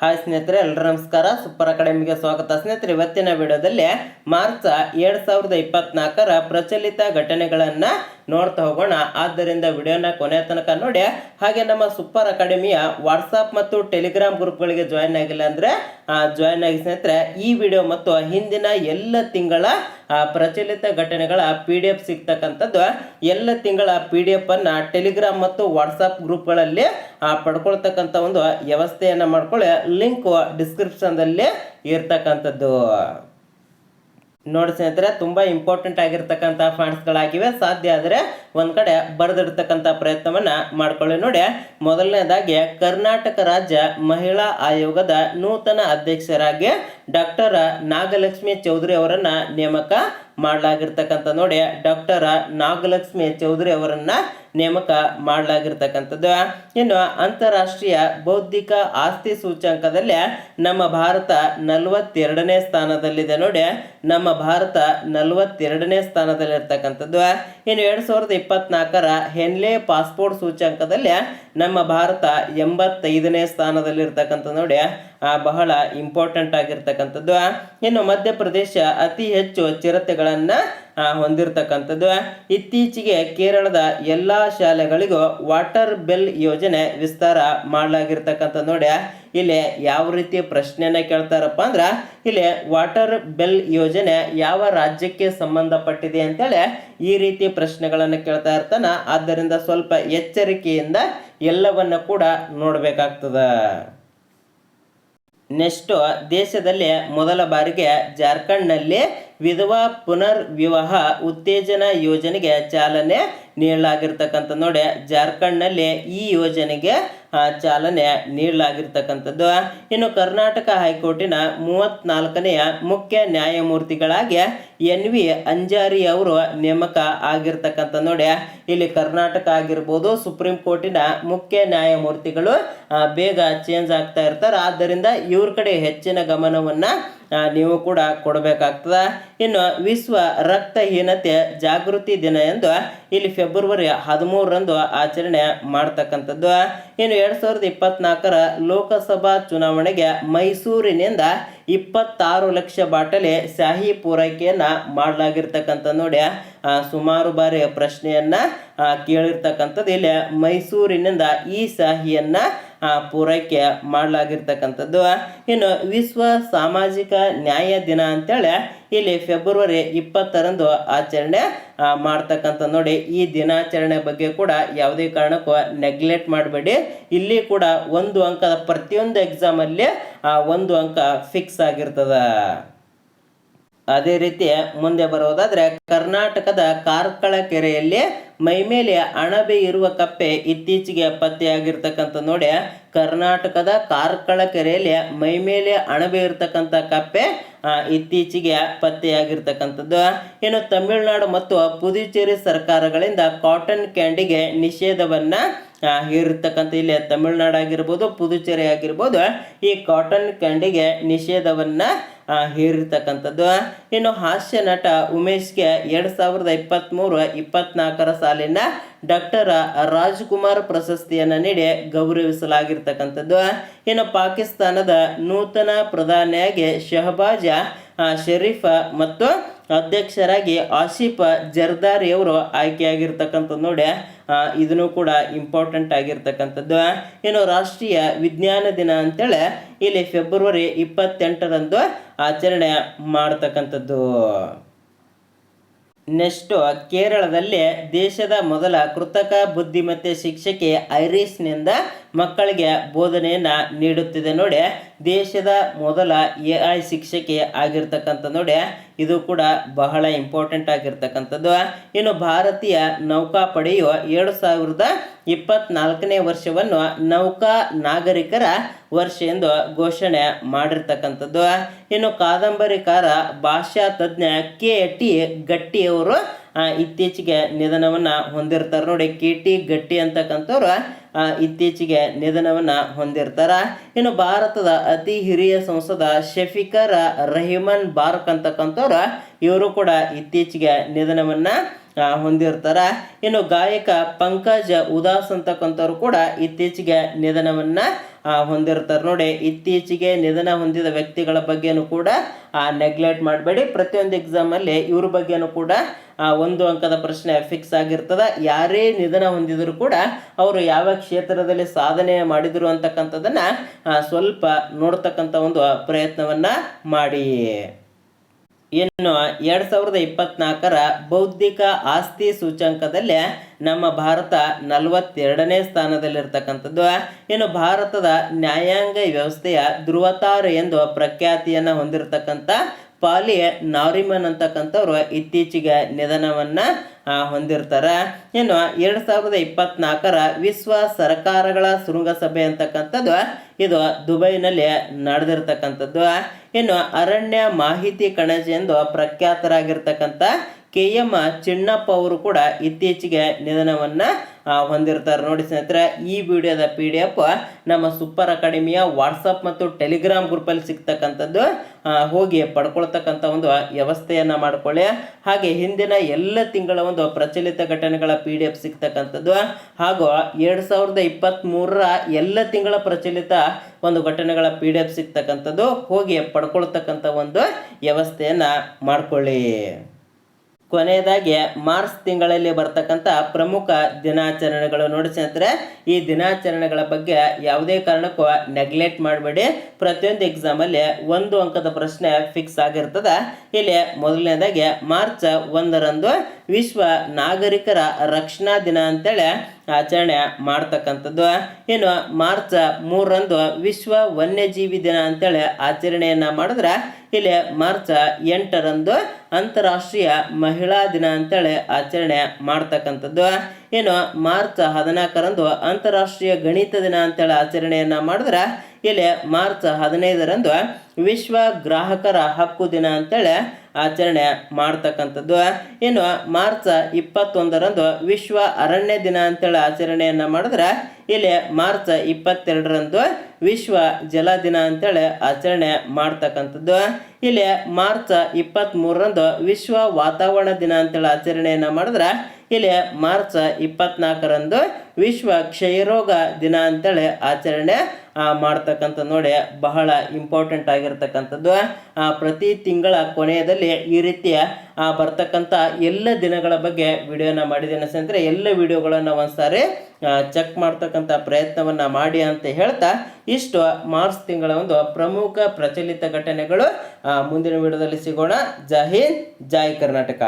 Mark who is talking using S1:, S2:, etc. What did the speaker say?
S1: Hi ಸ್ನೇಹಿತರೆ ಎಲ್ಲರ ನಮಸ್ಕಾರ. ಸೂಪರ್ ಅಕಾಡೆಮಿಗೆ ಸ್ವಾಗತ. ಸ್ನೇಹಿತರೆ, ಇವತ್ತಿನ ವಿಡಿಯೋದಲ್ಲಿ ಮಾರ್ಚ್ ಎರಡು ಸಾವಿರದ ಇಪ್ಪತ್ನಾಲ್ಕರ ಪ್ರಚಲಿತ ಘಟನೆಗಳನ್ನು ನೋಡ್ತಾ ಹೋಗೋಣ. ಆದ್ದರಿಂದ ವಿಡಿಯೋನ ಕೊನೆ ತನಕ ನೋಡಿ. ಹಾಗೆ ನಮ್ಮ ಸೂಪರ್ ಅಕಾಡೆಮಿಯ ವಾಟ್ಸಪ್ ಮತ್ತು ಟೆಲಿಗ್ರಾಮ್ ಗ್ರೂಪ್ಗಳಿಗೆ ಜಾಯಿನ್ ಆಗಿಲ್ಲ ಅಂದರೆ ಜಾಯಿನ್ ಆಗಿ ಸ್ನೇಹಿತರೆ, ಈ ವಿಡಿಯೋ ಮತ್ತು ಹಿಂದಿನ ಎಲ್ಲ ತಿಂಗಳ ಪ್ರಚಲಿತ ಘಟನೆಗಳ ಪಿ ಡಿ ಎಫ್ ಸಿಗ್ತಕ್ಕಂಥದ್ದು, ಎಲ್ಲ ತಿಂಗಳ ಪಿ ಡಿ ಎಫ್ ಅನ್ನ ಟೆಲಿಗ್ರಾಮ್ ಮತ್ತು ವಾಟ್ಸಪ್ ಗ್ರೂಪ್ಗಳಲ್ಲಿ ಪಡ್ಕೊಳ್ತಕ್ಕಂಥ ಒಂದು ವ್ಯವಸ್ಥೆಯನ್ನು ಮಾಡ್ಕೊಳ್ಳಿ. ಲಿಂಕ್ ಡಿಸ್ಕ್ರಿಪ್ಷನ್ದಲ್ಲಿ ಇರ್ತಕ್ಕಂಥದ್ದು. ನೋಡಿ ಸ್ನೇಹಿತರೆ, ತುಂಬ ಇಂಪಾರ್ಟೆಂಟ್ ಆಗಿರ್ತಕ್ಕಂಥ ಫಾಂಟ್ಸ್ಗಳಾಗಿವೆ ಸಾಧ್ಯ ಆದರೆ ಒಂದು ಕಡೆ ಬರೆದಿರ್ತಕ್ಕಂಥ ಪ್ರಯತ್ನವನ್ನು ಮಾಡ್ಕೊಳ್ಳಿ ನೋಡಿ. ಮೊದಲನೇದಾಗಿ, ಕರ್ನಾಟಕ ರಾಜ್ಯ ಮಹಿಳಾ ಆಯೋಗದ ನೂತನ ಅಧ್ಯಕ್ಷರಾಗಿ ಡಾಕ್ಟರ್ ನಾಗಲಕ್ಷ್ಮಿ ಚೌಧರಿ ಅವರನ್ನ ನೇಮಕ ಮಾಡಲಾಗಿರ್ತಕ್ಕಂಥ ನೋಡಿ. ಡಾಕ್ಟರ್ ನಾಗಲಕ್ಷ್ಮಿ ಚೌಧರಿ ಅವರನ್ನ ನೇಮಕ ಮಾಡಲಾಗಿರ್ತಕ್ಕಂಥದ್ದು. ಇನ್ನು ಅಂತಾರಾಷ್ಟ್ರೀಯ ಬೌದ್ಧಿಕ ಆಸ್ತಿ ಸೂಚ್ಯಂಕದಲ್ಲಿ ನಮ್ಮ ಭಾರತ ನಲವತ್ತೆರಡನೇ ಸ್ಥಾನದಲ್ಲಿದೆ ನೋಡಿ. ನಮ್ಮ ಭಾರತ ನಲವತ್ತೆರಡನೇ ಸ್ಥಾನದಲ್ಲಿರ್ತಕ್ಕಂಥದ್ದು. ಇನ್ನು ಎರಡು ಸಾವಿರದ ಇಪ್ಪತ್ನಾಲ್ಕರ ಹೆನ್ಲೆ ಪಾಸ್ಪೋರ್ಟ್ ಸೂಚ್ಯಂಕದಲ್ಲಿ ನಮ್ಮ ಭಾರತ ಎಂಬತ್ತೈದನೇ ಸ್ಥಾನದಲ್ಲಿರ್ತಕ್ಕಂಥ ನೋಡಿ. ಆ, ಬಹಳ ಇಂಪಾರ್ಟೆಂಟ್ ಆಗಿರ್ತಕ್ಕಂಥದ್ದು. ಇನ್ನು ಮಧ್ಯಪ್ರದೇಶ ಅತಿ ಹೆಚ್ಚು ಚಿರತೆಗಳನ್ನು ಹೊಂದಿರತಕ್ಕಂಥದ್ದು. ಇತ್ತೀಚೆಗೆ ಕೇರಳದ ಎಲ್ಲ ಶಾಲೆಗಳಿಗೂ ವಾಟರ್ ಬೆಲ್ ಯೋಜನೆ ವಿಸ್ತಾರ ಮಾಡಲಾಗಿರ್ತಕ್ಕಂಥ ನೋಡಿ ಇಲ್ಲಿ ಯಾವ ರೀತಿ ಪ್ರಶ್ನೆನ ಕೇಳ್ತಾರಪ್ಪ ಅಂದ್ರೆ, ಇಲ್ಲಿ ವಾಟರ್ ಬೆಲ್ ಯೋಜನೆ ಯಾವ ರಾಜ್ಯಕ್ಕೆ ಸಂಬಂಧಪಟ್ಟಿದೆ ಅಂತೇಳಿ ಈ ರೀತಿ ಪ್ರಶ್ನೆಗಳನ್ನು ಕೇಳ್ತಾ ಇರ್ತಾನ. ಆದ್ದರಿಂದ ಸ್ವಲ್ಪ ಎಚ್ಚರಿಕೆಯಿಂದ ಎಲ್ಲವನ್ನ ಕೂಡ ನೋಡಬೇಕಾಗ್ತದ. ನೆಕ್ಸ್ಟ್ ದೇಶದಲ್ಲಿ ಮೊದಲ ಬಾರಿಗೆ ಜಾರ್ಖಂಡ್ನಲ್ಲಿ ವಿಧವಾ ಪುನರ್ ವಿವಾಹ ಉತ್ತೇಜನ ಯೋಜನೆಗೆ ಚಾಲನೆ ನೀಡಲಾಗಿರ್ತಕ್ಕಂಥ ನೋಡಿ, ಜಾರ್ಖಂಡ್ನಲ್ಲಿ ಈ ಯೋಜನೆಗೆ ಚಾಲನೆ ನೀಡಲಾಗಿರ್ತಕ್ಕಂಥದ್ದು. ಇನ್ನು ಕರ್ನಾಟಕ ಹೈಕೋರ್ಟಿನ ಮೂವತ್ನಾಲ್ಕನೆಯ ಮುಖ್ಯ ನ್ಯಾಯಮೂರ್ತಿಗಳಾಗಿ ಎನ್ ವಿ ಅಂಜಾರಿ ಅವರು ನೇಮಕ ಆಗಿರ್ತಕ್ಕಂಥ ನೋಡಿ, ಇಲ್ಲಿ ಕರ್ನಾಟಕ ಆಗಿರ್ಬೋದು, ಸುಪ್ರೀಂ ಕೋರ್ಟಿನ ಮುಖ್ಯ ನ್ಯಾಯಮೂರ್ತಿಗಳು ಬೇಗ ಚೇಂಜ್ ಆಗ್ತಾ ಇರ್ತಾರೆ. ಆದ್ದರಿಂದ ಇವ್ರ ಕಡೆ ಹೆಚ್ಚಿನ ಗಮನವನ್ನ ನೀವು ಕೂಡ ಕೊಡಬೇಕಾಗ್ತದೆ. ಇನ್ನು ವಿಶ್ವ ರಕ್ತಹೀನತೆ ಜಾಗೃತಿ ದಿನ ಎಂದು ಇಲ್ಲಿ ಫೆಬ್ರವರಿ ಹದಿಮೂರರಂದು ಆಚರಣೆ ಮಾಡ್ತಕ್ಕಂಥದ್ದು. ಇನ್ನು ಎರಡು ಸಾವಿರದ ಇಪ್ಪತ್ನಾಲ್ಕರ ಲೋಕಸಭಾ ಚುನಾವಣೆಗೆ ಮೈಸೂರಿನಿಂದ ಇಪ್ಪತ್ತಾರು ಲಕ್ಷ ಬಾಟಲಿ ಶಾಹಿ ಪೂರೈಕೆಯನ್ನು ಮಾಡಲಾಗಿರ್ತಕ್ಕಂಥ ನೋಡಿ. ಸುಮಾರು ಬಾರಿ ಪ್ರಶ್ನೆಯನ್ನ ಕೇಳಿರ್ತಕ್ಕಂಥದ್ದು. ಇಲ್ಲಿ ಮೈಸೂರಿನಿಂದ ಈ ಶಾಹಿಯನ್ನ ಪೂರೈಕೆ ಮಾಡಲಾಗಿರ್ತಕ್ಕಂಥದ್ದು. ಇನ್ನು ವಿಶ್ವ ಸಾಮಾಜಿಕ ನ್ಯಾಯ ದಿನ ಅಂತೇಳಿ ಇಲ್ಲಿ ಫೆಬ್ರವರಿ ಇಪ್ಪತ್ತರಂದು ಆಚರಣೆ ಮಾಡ್ತಕ್ಕಂಥ ನೋಡಿ. ಈ ದಿನಾಚರಣೆ ಬಗ್ಗೆ ಕೂಡ ಯಾವುದೇ ಕಾರಣಕ್ಕೂ ನೆಗ್ಲೆಕ್ಟ್ ಮಾಡಬೇಡಿ. ಇಲ್ಲಿ ಕೂಡ ಒಂದು ಅಂಕದ ಪ್ರತಿಯೊಂದು ಎಕ್ಸಾಮಲ್ಲಿ ಆ, ಒಂದು ಅಂಕ ಫಿಕ್ಸ್ ಆಗಿರ್ತದ. ಅದೇ ರೀತಿ ಮುಂದೆ ಬರೋದಾದರೆ ಕರ್ನಾಟಕದ ಕಾರ್ಕಳ ಕೆರೆಯಲ್ಲಿ ಮೈಮೇಲೆ ಅಣಬೆ ಇರುವ ಕಪ್ಪೆ ಇತ್ತೀಚೆಗೆ ಪತ್ತೆಯಾಗಿರ್ತಕ್ಕಂಥ ನೋಡಿ ಕರ್ನಾಟಕದ ಕಾರ್ಕಳ ಕೆರೆಯಲ್ಲಿ ಮೈಮೇಲೆ ಅಣಬೆ ಇರತಕ್ಕಂಥ ಕಪ್ಪೆ ಇತ್ತೀಚೆಗೆ ಪತ್ತೆಯಾಗಿರ್ತಕ್ಕಂಥದ್ದು ಏನು ತಮಿಳುನಾಡು ಮತ್ತು ಪುದುಚೇರಿ ಸರ್ಕಾರಗಳಿಂದ ಕಾಟನ್ ಕ್ಯಾಂಡಿಗೆ ನಿಷೇಧವನ್ನ ಹೇರಿರ್ತಕ್ಕಂಥ ಇಲ್ಲಿ ತಮಿಳುನಾಡು ಆಗಿರ್ಬೋದು ಪುದುಚೇರಿ ಆಗಿರ್ಬೋದು ಈ ಕಾಟನ್ ಕ್ಯಾಂಡಿಗೆ ನಿಷೇಧವನ್ನ ಹೇರಿರ್ತಕ್ಕಂಥದ್ದು. ಇನ್ನು ಹಾಸ್ಯ ನಟ ಉಮೇಶ್ಗೆ ಎರಡು ಸಾವಿರದ ಇಪ್ಪತ್ತ್ಮೂರು ಇಪ್ಪತ್ನಾಲ್ಕರ ಸಾಲಿನ ಡಾಕ್ಟರ್ ರಾಜ್ಕುಮಾರ್ ಪ್ರಶಸ್ತಿಯನ್ನು ನೀಡಿ ಗೌರವಿಸಲಾಗಿರ್ತಕ್ಕಂಥದ್ದು. ಇನ್ನು ಪಾಕಿಸ್ತಾನದ ನೂತನ ಪ್ರಧಾನಿಯಾಗಿ ಶಹಬಾಜ್ ಶರೀಫ್ ಮತ್ತು ಅಧ್ಯಕ್ಷರಾಗಿ ಆಸಿಫ್ ಜರ್ದಾರಿ ಅವರು ಆಯ್ಕೆಯಾಗಿರ್ತಕ್ಕಂಥದ್ದು ನೋಡಿ ಇದನ್ನು ಕೂಡ ಇಂಪಾರ್ಟೆಂಟ್ ಆಗಿರ್ತಕ್ಕಂಥದ್ದು. ಏನು ರಾಷ್ಟ್ರೀಯ ವಿಜ್ಞಾನ ದಿನ ಅಂತೇಳಿ ಇಲ್ಲಿ ಫೆಬ್ರವರಿ ಇಪ್ಪತ್ತೆಂಟರಂದು ಆಚರಣೆ ಮಾಡ್ತಕ್ಕಂಥದ್ದು. ನೆಕ್ಸ್ಟು ಕೇರಳದಲ್ಲಿ ದೇಶದ ಮೊದಲ ಕೃತಕ ಬುದ್ಧಿಮತ್ತೆ ಶಿಕ್ಷಕಿ ಐರಿಸ್ನಿಂದ ಮಕ್ಕಳಿಗೆ ಬೋಧನೆಯನ್ನು ನೀಡುತ್ತಿದೆ ನೋಡಿ. ದೇಶದ ಮೊದಲ ಎ ಐ ಶಿಕ್ಷಕಿ ಆಗಿರ್ತಕ್ಕಂಥ ನೋಡಿ, ಇದು ಕೂಡ ಬಹಳ ಇಂಪಾರ್ಟೆಂಟ್ ಆಗಿರ್ತಕ್ಕಂಥದ್ದು. ಇನ್ನು ಭಾರತೀಯ ನೌಕಾಪಡೆಯು ಏಳು ಸಾವಿರದ ಇಪ್ಪತ್ನಾಲ್ಕನೇ ವರ್ಷವನ್ನು ನೌಕಾ ನಾಗರಿಕರ ವರ್ಷ ಎಂದು ಘೋಷಣೆ ಮಾಡಿರ್ತಕ್ಕಂಥದ್ದು. ಇನ್ನು ಕಾದಂಬರಿಕಾರ, ಭಾಷಾ ತಜ್ಞ ಕೆ ಟಿ ಗಟ್ಟಿಯವರು ಇತ್ತೀಚೆಗೆ ನಿಧನವನ್ನು ಹೊಂದಿರ್ತಾರೆ ನೋಡಿ ಕೆ ಟಿ ಗಟ್ಟಿ ಅಂತಕ್ಕಂಥವ್ರು ಇತ್ತೀಚೆಗೆ ನಿಧನವನ್ನ ಹೊಂದಿರ್ತಾರ. ಇನ್ನು ಭಾರತದ ಅತಿ ಹಿರಿಯ ಸಂಸದ ಶಫಿಕರ್ ರಹಿಮನ್ ಬಾರ್ಕ್ ಅಂತಕ್ಕಂಥವ್ರು, ಇವರು ಕೂಡ ಇತ್ತೀಚೆಗೆ ನಿಧನವನ್ನು ಹೊಂದಿರ್ತಾರೆ. ಇನ್ನು ಗಾಯಕ ಪಂಕಜ್ ಉದಾಸ್ ಅಂತಕ್ಕಂಥವ್ರು ಕೂಡ ಇತ್ತೀಚೆಗೆ ನಿಧನವನ್ನು ಹೊಂದಿರ್ತಾರೆ ನೋಡಿ. ಇತ್ತೀಚೆಗೆ ನಿಧನ ಹೊಂದಿದ ವ್ಯಕ್ತಿಗಳ ಬಗ್ಗೆಯೂ ಕೂಡ ನೆಗ್ಲೆಕ್ಟ್ ಮಾಡಬೇಡಿ. ಪ್ರತಿಯೊಂದು ಎಕ್ಸಾಮಲ್ಲಿ ಇವ್ರ ಬಗ್ಗೆಯೂ ಕೂಡ ಒಂದು ಅಂಕದ ಪ್ರಶ್ನೆ ಫಿಕ್ಸ್ ಆಗಿರ್ತದೆ. ಯಾರೇ ನಿಧನ ಹೊಂದಿದರೂ ಕೂಡ ಅವರು ಯಾವ ಕ್ಷೇತ್ರದಲ್ಲಿ ಸಾಧನೆ ಮಾಡಿದರು ಅಂತಕ್ಕಂಥದ್ದನ್ನು ಸ್ವಲ್ಪ ನೋಡ್ತಕ್ಕಂಥ ಒಂದು ಪ್ರಯತ್ನವನ್ನ ಮಾಡಿ. ಇನ್ನು ಎರಡು ಸಾವಿರದ ಇಪ್ಪತ್ನಾಲ್ಕರ ಬೌದ್ಧಿಕ ಆಸ್ತಿ ಸೂಚ್ಯಂಕದಲ್ಲಿ ನಮ್ಮ ಭಾರತ ನಲವತ್ತೆರಡನೇ ಸ್ಥಾನದಲ್ಲಿರ್ತಕ್ಕಂಥದ್ದು. ಇನ್ನು ಭಾರತದ ನ್ಯಾಯಾಂಗ ವ್ಯವಸ್ಥೆಯ ಧ್ರುವತಾರ ಎಂದು ಪ್ರಖ್ಯಾತಿಯನ್ನು ಹೊಂದಿರತಕ್ಕಂಥ ಪಾಲಿ ನಾರಿಮನ್ ಅಂತಕ್ಕಂಥವ್ರು ಇತ್ತೀಚೆಗೆ ನಿಧನವನ್ನ ಹೊಂದಿರ್ತಾರೆ. ಇನ್ನು ಎರಡು ಸಾವಿರದ ಇಪ್ಪತ್ನಾಲ್ಕರ ವಿಶ್ವ ಸರ್ಕಾರಗಳ ಶೃಂಗಸಭೆ ಅಂತಕ್ಕಂಥದ್ದು ಇದು ದುಬೈನಲ್ಲಿ ನಡೆದಿರ್ತಕ್ಕಂಥದ್ದು. ಇನ್ನು ಅರಣ್ಯ ಮಾಹಿತಿ ಕಣಜ ಎಂದು ಪ್ರಖ್ಯಾತರಾಗಿರ್ತಕ್ಕಂಥ ಕೆ ಎಂ ಚಿನ್ನಪ್ಪ ಅವರು ಕೂಡ ಇತ್ತೀಚೆಗೆ ನಿಧನವನ್ನ ಹೊಂದಿರ್ತಾರೆ. ನೋಡಿ ಸ್ನೇಹಿತರೆ, ಈ ವಿಡಿಯೋದ ಪಿ ಡಿ ಎಫ್ ನಮ್ಮ ಸೂಪರ್ ಅಕಾಡೆಮಿಯ ವಾಟ್ಸಪ್ ಮತ್ತು ಟೆಲಿಗ್ರಾಮ್ ಗ್ರೂಪಲ್ಲಿ ಸಿಗ್ತಕ್ಕಂಥದ್ದು ಹೋಗಿ ಪಡ್ಕೊಳ್ತಕ್ಕಂಥ ಒಂದು ವ್ಯವಸ್ಥೆಯನ್ನು ಮಾಡಿಕೊಳ್ಳಿ. ಹಾಗೆ ಹಿಂದಿನ ಎಲ್ಲ ತಿಂಗಳ ಒಂದು ಪ್ರಚಲಿತ ಘಟನೆಗಳ ಪಿ ಡಿ ಎಫ್ ಸಿಗ್ತಕ್ಕಂಥದ್ದು, ಹಾಗೂ ಎರಡು ಸಾವಿರದ ಇಪ್ಪತ್ತ್ಮೂರರ ಎಲ್ಲ ತಿಂಗಳ ಪ್ರಚಲಿತ ಒಂದು ಘಟನೆಗಳ ಪಿ ಡಿ ಎಫ್ ಸಿಗ್ತಕ್ಕಂಥದ್ದು, ಹೋಗಿ ಪಡ್ಕೊಳ್ತಕ್ಕಂಥ ಒಂದು ವ್ಯವಸ್ಥೆಯನ್ನು ಮಾಡ್ಕೊಳ್ಳಿ. ಕೊನೆಯದಾಗಿ ಮಾರ್ಚ್ ತಿಂಗಳಲ್ಲಿ ಬರ್ತಕ್ಕಂಥ ಪ್ರಮುಖ ದಿನಾಚರಣೆಗಳು ನೋಡಿ ಸ್ನೇಹಿತರೆ. ಈ ದಿನಾಚರಣೆಗಳ ಬಗ್ಗೆ ಯಾವುದೇ ಕಾರಣಕ್ಕೂ ನೆಗ್ಲೆಕ್ಟ್ ಮಾಡಬೇಡಿ. ಪ್ರತಿಯೊಂದು ಎಕ್ಸಾಮಲ್ಲಿ ಒಂದು ಅಂಕದ ಪ್ರಶ್ನೆ ಫಿಕ್ಸ್ ಆಗಿರ್ತದೆ. ಇಲ್ಲಿ ಮೊದಲನೇದಾಗಿ ಮಾರ್ಚ್ ಒಂದರಂದು ವಿಶ್ವ ನಾಗರಿಕರ ರಕ್ಷಣಾ ದಿನ ಅಂತೇಳಿ ಆಚರಣೆ ಮಾಡ್ತಕ್ಕಂಥದ್ದು. ಏನು ಮಾರ್ಚ್ ಮೂರರಂದು ವಿಶ್ವ ವನ್ಯಜೀವಿ ದಿನ ಅಂತೇಳಿ ಆಚರಣೆಯನ್ನು ಮಾಡಿದ್ರೆ ಇಲ್ಲಿ ಮಾರ್ಚ್ ಎಂಟರಂದು ಅಂತಾರಾಷ್ಟ್ರೀಯ ಮಹಿಳಾ ದಿನ ಅಂತೇಳಿ ಆಚರಣೆ ಮಾಡ್ತಕ್ಕಂಥದ್ದು. ಏನು ಮಾರ್ಚ್ ಹದಿನಾಲ್ಕರಂದು ಅಂತಾರಾಷ್ಟ್ರೀಯ ಗಣಿತ ದಿನ ಅಂತೇಳಿ ಆಚರಣೆಯನ್ನು ಮಾಡಿದ್ರೆ ಇಲ್ಲಿ ಮಾರ್ಚ್ ಹದಿನೈದರಂದು ವಿಶ್ವ ಗ್ರಾಹಕರ ಹಕ್ಕು ದಿನ ಅಂತೇಳಿ ಆಚರಣೆ ಮಾಡ್ತಕ್ಕಂಥದ್ದು. ಇನ್ನು ಮಾರ್ಚ್ ಇಪ್ಪತ್ತೊಂದರಂದು ವಿಶ್ವ ಅರಣ್ಯ ದಿನ ಅಂತೇಳಿ ಆಚರಣೆಯನ್ನು ಮಾಡಿದ್ರೆ ಇಲ್ಲಿ ಮಾರ್ಚ್ ಇಪ್ಪತ್ತೆರಡರಂದು ವಿಶ್ವ ಜಲ ದಿನ ಅಂತೇಳಿ ಆಚರಣೆ ಮಾಡ್ತಕ್ಕಂಥದ್ದು. ಇಲ್ಲಿ ಮಾರ್ಚ್ ಇಪ್ಪತ್ತ್ಮೂರರಂದು ವಿಶ್ವ ವಾತಾವರಣ ದಿನ ಅಂತೇಳಿ ಆಚರಣೆಯನ್ನು ಮಾಡಿದ್ರೆ ಇಲ್ಲಿ ಮಾರ್ಚ್ ಇಪ್ಪತ್ನಾಲ್ಕರಂದು ವಿಶ್ವ ಕ್ಷಯರೋಗ ದಿನ ಅಂತೇಳಿ ಆಚರಣೆ ಮಾಡ್ತಕ್ಕಂಥ ನೋಡಿ ಬಹಳ ಇಂಪಾರ್ಟೆಂಟ್ ಆಗಿರ್ತಕ್ಕಂಥದ್ದು. ಪ್ರತಿ ತಿಂಗಳ ಕೊನೆಯಲ್ಲಿ ಈ ರೀತಿಯ ಬರ್ತಕ್ಕಂಥ ಎಲ್ಲ ದಿನಗಳ ಬಗ್ಗೆ ವಿಡಿಯೋನ ಮಾಡಿದ್ದೇನೆ ಸ್ನೇಹಿತರೆ. ಎಲ್ಲ ವಿಡಿಯೋಗಳನ್ನು ಒಂದ್ಸಾರಿ ಚೆಕ್ ಮಾಡ್ತಕ್ಕಂಥ ಪ್ರಯತ್ನವನ್ನು ಮಾಡಿ ಅಂತ ಹೇಳ್ತಾ, ಇಷ್ಟು ಮಾರ್ಚ್ ತಿಂಗಳ ಒಂದು ಪ್ರಮುಖ ಪ್ರಚಲಿತ ಘಟನೆಗಳು ಮುಂದಿನ ವಿಡಿಯೋದಲ್ಲಿ ಸಿಗೋಣ. ಜೈ ಹಿಂದ್, ಜೈ ಕರ್ನಾಟಕ.